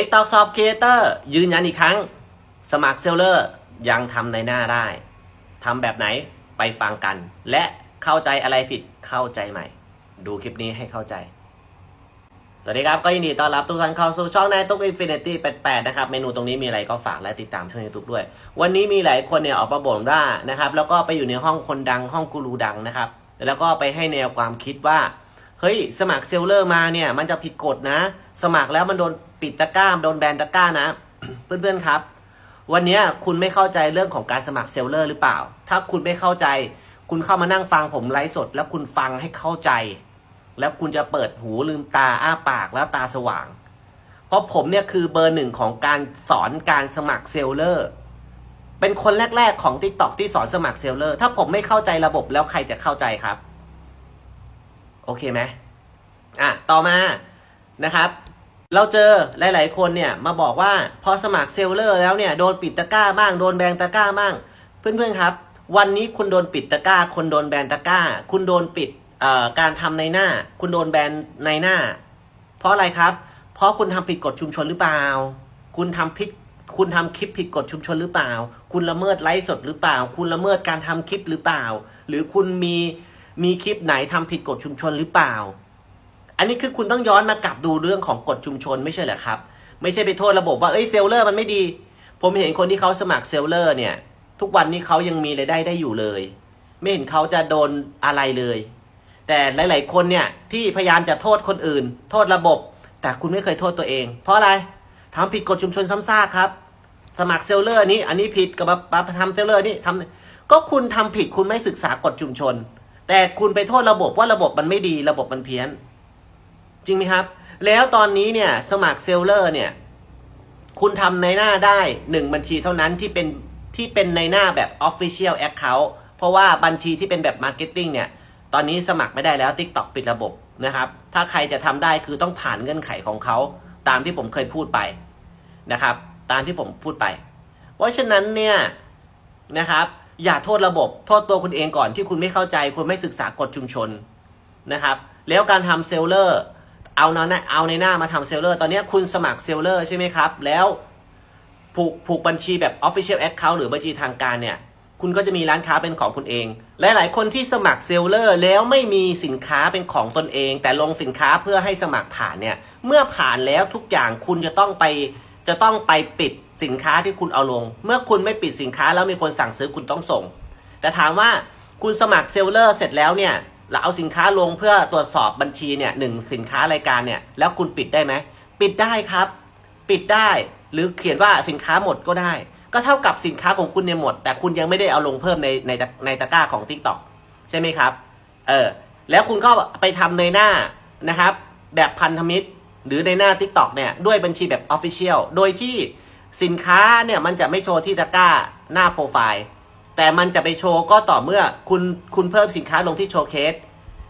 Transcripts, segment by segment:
TikTok สอบครีเอเตอร์ยืนยันอีกครั้ง สมัครเซลเลอร์ยังทำในหน้าได้ทำแบบไหนไปฟังกัน และเข้าใจอะไรผิดเข้าใจใหม่ ดูคลิปนี้ให้เข้าใจ สวัสดีครับ ก็ยินดีต้อนรับทุกท่านเข้าสู่ช่องนายตุ๊กอินฟินิตี้88นะครับ เมนูตรงนี้มีอะไรก็ฝากและติดตามช่องยูทูบด้วย วันนี้มีหลายคนเนี่ยออกมาบ่นว่านะครับ แล้วก็ไปอยู่ในห้องคนดังห้องกูรูดังนะครับ แล้วก็ไปให้แนวความคิดว่า เฮ้ยสมัครเซลเลอร์มาเนี่ยมันจะผิดกฎนะ สมัครแล้วมันโดนปิดตะกร้าโดนแบนตะกร้านะ เพื่อนๆครับ วันนี้คุณไม่เข้าใจเรื่องของการสมัครเซลเลอร์หรือเปล่า ถ้าคุณไม่เข้าใจ คุณเข้ามานั่งฟังผมไลฟ์สด แล้วคุณฟังให้เข้าใจ แล้วคุณจะเปิดหูลืมตาอ้าปากแล้วตาสว่าง เพราะผมเนี่ยคือเบอร์หนึ่งของการสอนการสมัครเซลเลอร์เป็นคนแรก ๆของ t ิ k t o k ที่สอนสมัครเซลเลอร์ถ้าผมไม่เข้าใจระบบแล้วใครจะเข้าใจครับ โอเคไหมอะต่อมานะครับ เราเจอหลาย ๆ คนเนี่ยมาบอกว่าพอสมัครเซลเลอร์แล้วเนี่ยโดนปิดตะกร้าบ้างโดนแบนตะกร้าบ้าง เพื่อน ๆ ครับ วันนี้คุณโดนปิดตะกร้า คนโดนแบนตะกร้า คุณโดนปิดการทำในหน้า คุณโดนแบนในหน้า เพราะอะไรครับ เพราะคุณทำผิดกฎชุมชนหรือเปล่า คุณทำผิดคุณทำคลิปผิดกฎชุมชนหรือเปล่า คุณละเมิดไลฟ์สดหรือเปล่า คุณละเมิดการทำคลิปหรือเปล่า หรือคุณมี มีคลิปไหนทำผิดกฎชุมชนหรือเปล่า อันนี้คือคุณต้องย้อนมากลับดูเรื่องของกฎชุมชนไม่ใช่เหรอครับ ไม่ใช่ไปโทษระบบว่าเอ้ยเซลเลอร์มันไม่ดี ผมเห็นคนที่เขาสมัครเซลเลอร์เนี่ย ทุกวันนี้เขายังมีรายได้ได้อยู่เลย ไม่เห็นเขาจะโดนอะไรเลย แต่หลาย ๆ คนเนี่ยที่พยายามจะโทษคนอื่น โทษระบบ แต่คุณไม่เคยโทษตัวเอง เพราะอะไรทำผิดกฎชุมชนซ้ำซากครับ สมัครเซลเลอร์นี้ อันนี้ผิดกับมามาทำเซลเลอร์นี่ทำก็คุณทำผิดคุณไม่ศึกษากฎชุมชน แต่คุณไปโทษระบบว่าระบบมันไม่ดีระบบมันเพี้ยน จริงไหมครับ แล้วตอนนี้เนี่ยสมัครเซลเลอร์เนี่ย คุณทำในหน้าได้หนึ่งบัญชีเท่านั้นที่เป็นที่เป็นในหน้าแบบ Official Account เพราะว่าบัญชีที่เป็นแบบ Marketing เนี่ย ตอนนี้สมัครไม่ได้แล้ว TikTok ปิดระบบนะครับ ถ้าใครจะทำได้คือต้องผ่านเงื่อนไขของเขา ตามที่ผมเคยพูดไปนะครับ ตามที่ผมพูดไป เพราะฉะนั้นเนี่ยนะครับ อย่าโทษระบบ โทษตัวคุณเองก่อนที่คุณไม่เข้าใจ คุณไม่ศึกษากฎชุมชนนะครับ แล้วการทำเซลเลอร์ เอาเนาเอาในหน้ามาทำเซลเลอร์ ตอนนี้คุณสมัครเซลเลอร์ใช่ไหมครับ แล้วผูกผูกบัญชีแบบ Official Account หรือบัญชีทางการเนี่ย คุณก็จะมีร้านค้าเป็นของคุณเอง หลายๆ คนที่สมัครเซลเลอร์แล้วไม่มีสินค้าเป็นของตนเอง แต่ลงสินค้าเพื่อให้สมัครผ่านเนี่ย เมื่อผ่านแล้วทุกอย่างคุณจะต้องไป จะต้องไปปิดสินค้าที่คุณเอาลง เมื่อคุณไม่ปิดสินค้าแล้วมีคนสั่งซื้อคุณต้องส่ง แต่ถามว่าคุณสมัครเซลเลอร์เสร็จแล้วเนี่ยเราเอาสินค้าลงเพื่อตรวจสอบบัญชีเนี่ยหนึ่งสินค้ารายการเนี่ยแล้วคุณปิดได้ไหมปิดได้ครับ ปิดได้หรือเขียนว่าสินค้าหมดก็ได้ ก็เท่ากับสินค้าของคุณเนี่ยหมด แต่คุณยังไม่ได้เอาลงเพิ่มในในในตะกร้าของ Tik t o อกใช่ไหมครับเออแล้วคุณก็ไปทำในหน้านะครับ แบบพันธมิตร หรือในหน้า Tik t o อกเนี่ยด้วยบัญชีแบบ Official โดยที่สินค้าเนี่ยมันจะไม่โชว์ที่ตะกร้าหน้าโปรไฟล์แต่มันจะไปโชว์ก็ต่อเมื่อคุณคุณเพิ่มสินค้าลงที่โชว์เคส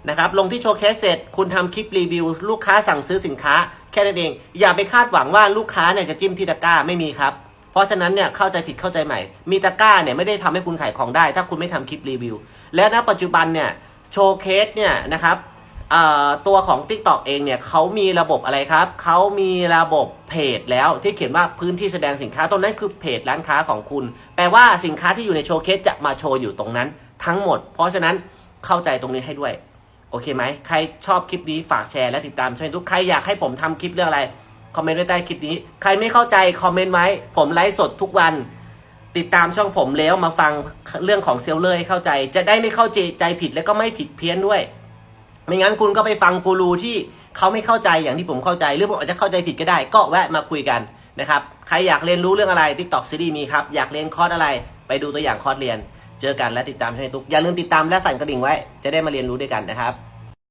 นะครับลงที่โชว์เคสเสร็จ คุณทำคลิปรีวิว ลูกค้าสั่งซื้อสินค้าแค่นั้นเอง อย่าไปคาดหวังว่าลูกค้าเนี่ยจะจิ้มที่ตะกร้าไม่มีครับ เพราะฉะนั้นเนี่ยเข้าใจผิดเข้าใจใหม่ มีตะกร้าเนี่ยไม่ได้ทำให้คุณขายของได้ ถ้าคุณไม่ทำคลิปรีวิว และณปัจจุบันเนี่ยโชว์เคสเนี่ยนะครับ ตัวของ Tik t o อกเองเนี่ยเขามีระบบอะไรครับ เขามีระบบเพจแล้วที่เขียนว่าพื้นที่แสดงสินค้าตรงนั้นคือเพจร้านค้าของคุณ แปลว่าสินค้าที่อยู่ในโชว์เคสจะมาโชว์อยู่ตรงนั้นทั้งหมด เพราะฉะนั้นเข้าใจตรงนี้ให้ด้วย โอเคไหม ใครชอบคลิปนี้ฝากแชร์และติดตามช่วยทุกใครอยากให้ผมทำคลิปเรื่องอะไร คอมเมนต์ไว้ใต้คลิปนี้ ใครไม่เข้าใจคอมเมนต์ไว้ ผมไลฟ์สดทุกวัน ติดตามช่องผมแล้วมาฟังเรื่องของเซลล์เลยให้เข้าใจ จะได้ไม่เข้าใจใจผิดแล้วก็ไม่ผิดเพี้ยนด้วย ไม่งั้นคุณก็ไปฟังกูรูที่เขาไม่เข้าใจอย่างที่ผมเข้าใจ หรือผมอาจจะเข้าใจผิดก็ได้ ก็แวะมาคุยกันนะครับ ใครอยากเรียนรู้เรื่องอะไร TikTok ซีรีมีครับ อยากเรียนคอร์สอะไร ไปดูตัวอย่างคอร์สเรียน เจอกันและติดตามช่องทุกอย่าลืมติดตามและสั่นกระดิ่งไว้ จะได้มาเรียนรู้ด้วยกันนะครับ